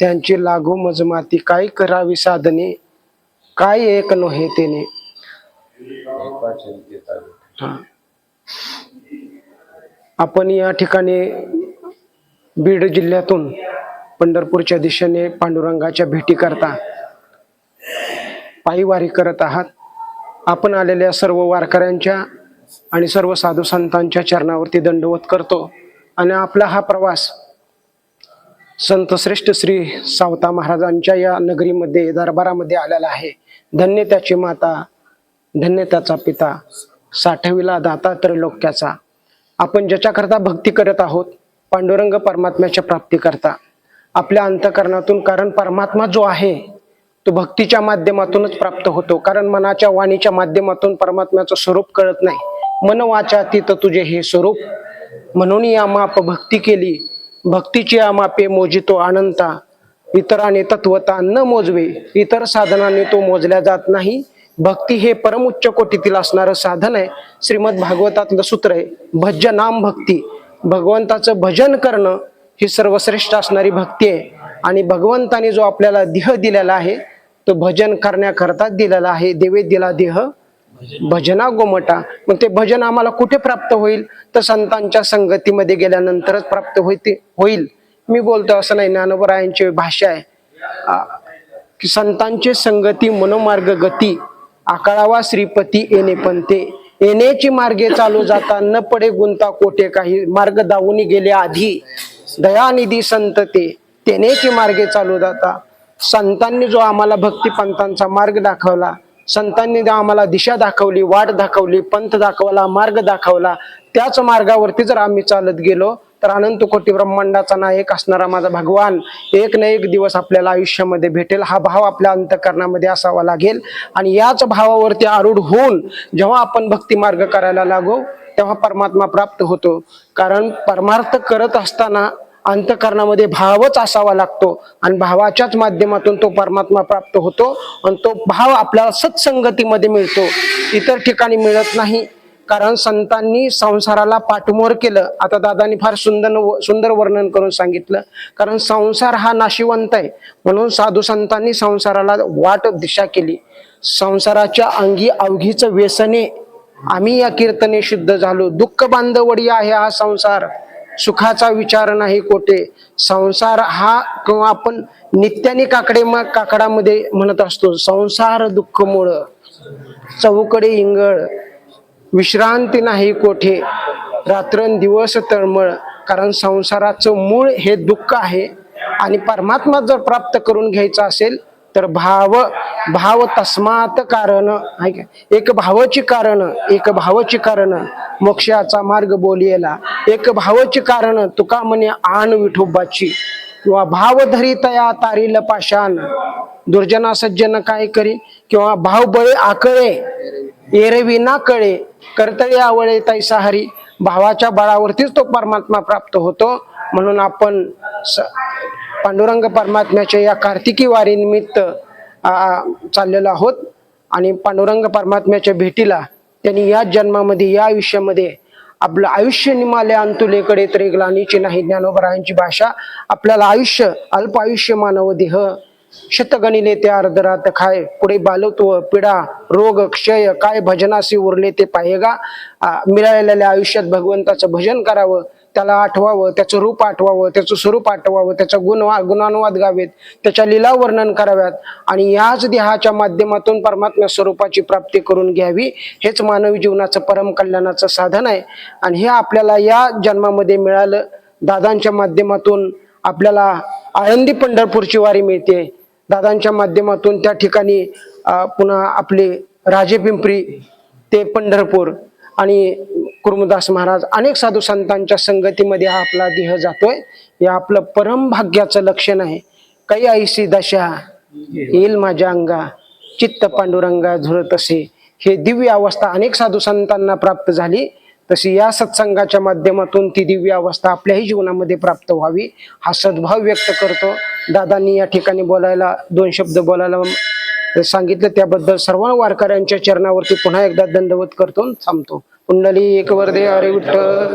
त्यांची लागू मजमाती काय करावी साधने? काय एक नव्हे तेने? आपण या ठिकाणी बीड जिल्ह्यातून पंढरपूरच्या दिशेने पांडुरंगाच्या भेटी करता. पायीवारी करत आहात. आपण आलेल्या सर्व वारकऱ्यांच्या आणि सर्व साधू संतांच्या चरणावरती दंडवत करतो. आणि आपला हा प्रवास संत श्रेष्ठ श्री सावता महाराजांच्या या नगरीमध्ये दरबारामध्ये आलेला आहे. धन्य त्याची माता धन्य त्याचा पिता साठविला दाता त्रैलोक्याचा. आपण ज्याच्याकरता भक्ती करत आहोत पांडुरंग परमात्म्याच्या प्राप्तीकरता. आपल्या अंतकरणातून कारण परमात्मा जो आहे तो भक्तीच्या माध्यमातूनच प्राप्त होतो. कारण मनाच्या वाणीच्या माध्यमातून परमात्म्याचं स्वरूप कळत नाही. मन वाचा तीत तुझे हे स्वरूप. म्हणून या माप भक्ती केली. भक्तीची आमापे मापे मोजितो अनंता. इतराने तत्वता न मोजवे इतर साधनाने तो मोजल्या जात नाही. भक्ती हे परमउच्च कोटीतील असणारं साधन आहे. श्रीमद भागवतातलं सूत्र आहे भज्य नाम भक्ती. भगवंताचं भजन करणं ही सर्वश्रेष्ठ असणारी भक्ती आहे. आणि भगवंताने जो आपल्याला देह दिलेला आहे तो भजन करण्याकरता दिलेला आहे देवे दिला देह. भजना गोमटा. मग ते भजन आम्हाला कुठे प्राप्त होईल? तर संतांच्या संगतीमध्ये गेल्यानंतरच प्राप्त होते होईल. मी बोलतो असं नाही ज्ञानोबरायांची भाषा आहे. की संतांची संगती मनोमार्ग गती आकाळावा श्रीपती येणे पंते येण्याची मार्गे चालू जाता न पडे गुंता कोठे काही. मार्ग दावून गेले आधी. दयानिधी संत ते. तेनेची मार्गे चालू जाता. संतांनी जो आम्हाला भक्तिपंतांचा मार्ग दाखवला संतांनी आम्हाला दिशा दाखवली वाट दाखवली पंथ दाखवला मार्ग दाखवला. त्याच मार्गावरती जर आम्ही चालत गेलो तर अनंत कोटी ब्रह्मांडाचा नायक असणारा माझा भगवान एक ना एक दिवस आपल्याला आयुष्यामध्ये भेटेल. हा भाव आपल्या अंतकरणामध्ये असावा लागेल. आणि याच भावावरती आरूढ होऊन जेव्हा आपण भक्ती मार्ग करायला लागू तेव्हा परमात्मा प्राप्त होतो. कारण परमार्थ करत असताना अंतकरणामध्ये भावच असावा लागतो आणि भावाच्याच माध्यमातून तो परमात्मा प्राप्त होतो आणि तो भाव आपल्याला सत्संगतीमध्ये मिळतो. इतर ठिकाणी मिळत नाही. कारण संतांनी संसाराला पाठमोर केलं. आता दादानी फार सुंदर सुंदर वर्णन करून सांगितलं. कारण संसार हा नाशिवंत आहे. म्हणून साधू संतांनी संसाराला वाट दिशा केली. संसाराच्या अंगी अवघीच व्यसने. आम्ही या कीर्तने शुद्ध झालो. दुःख बांधवडी आहे हा संसार. सुखाचा विचार नाही कोठे. संसार हा किंवा आपण नित्याने काकडे मग काकडामध्ये म्हणत असतो संसार दुःख मुळ चौकडे इंगळ विश्रांती नाही कोठे रात्रंदिवस तळमळ कारण संसाराचं मूळ हे दुःख आहे. आणि परमात्मा जर प्राप्त करून घ्यायचा असेल तर भाव भाव तस्मात कारण का? एक भावची कारण एक भावची कारण मोक्षाचा मार्ग बोलियला. एक भावची कारण तुका म्हणे आण विठोबाची. किंवा भाव धरितया तारील पाषाण दुर्जना सज्जन काय करी? किंवा भाव बळे आकळे एरविना कळे कर्तळी आवळे तैसा हरी. भावाच्या बळावरतीच तो परमात्मा प्राप्त होतो. म्हणून आपण स- पांडुरंग परमात्म्याच्या या कार्तिकी वारीनिमित्त चाललेलो आहोत. आणि पांडुरंग परमात्म्याच्या भेटीला त्यांनी या जन्मामध्ये या आयुष्यामध्ये आपलं आयुष्य निमाले अंतुलेकडे तरी नाही ज्ञानोबरायांची भाषा आपल्याला आयुष्य अल्प आयुष्य मानव देह शतगणिले ते अर्धरात खाय पुढे बालत्व पिडा रोग क्षय काय भजनाशी उरले ते पाहेगा. मिळालेल्या आयुष्यात भगवंताचं भजन करावं त्याला आठवावं त्याचं रूप आठवावं त्याचं स्वरूप आठवावं त्याचा गुण गुणानुवाद गावेत त्याच्या लीला वर्णन कराव्यात आणि याच देहाच्या माध्यमातून परमात्मा स्वरूपाची प्राप्ती करून घ्यावी हेच मानवी जीवनाचं परम कल्याणाचं साधन आहे. आणि हे आपल्याला या जन्मामध्ये मिळालं. दादांच्या माध्यमातून आपल्याला आळंदी पंढरपूरची वारी मिळते. दादांच्या माध्यमातून त्या ठिकाणी पुन्हा आपले राजे पिंपरी ते पंढरपूर आणि कुर्मदास महाराज अनेक साधू संतांच्या संगतीमध्ये हा आपला देह जातोय. हे आपलं परम भाग्याचं लक्षण आहे. काही ऐशी दशा येईल माझ्या अंगा चित्त पांडुरंगा झुरत असे हे दिव्य अवस्था अनेक साधू संतांना प्राप्त झाली. तशी या सत्संगाच्या माध्यमातून ती दिव्य अवस्था आपल्याही जीवनामध्ये प्राप्त व्हावी हा सद्भाव व्यक्त करतो. दादांनी या ठिकाणी बोलायला दोन शब्द बोलायला सांगितलं. त्याबद्दल सर्व वारकऱ्यांच्या चरणावरती पुन्हा एकदा दंडवत करतो थांबतो. कुंडली एक वर्दे अरे विठ्ठल.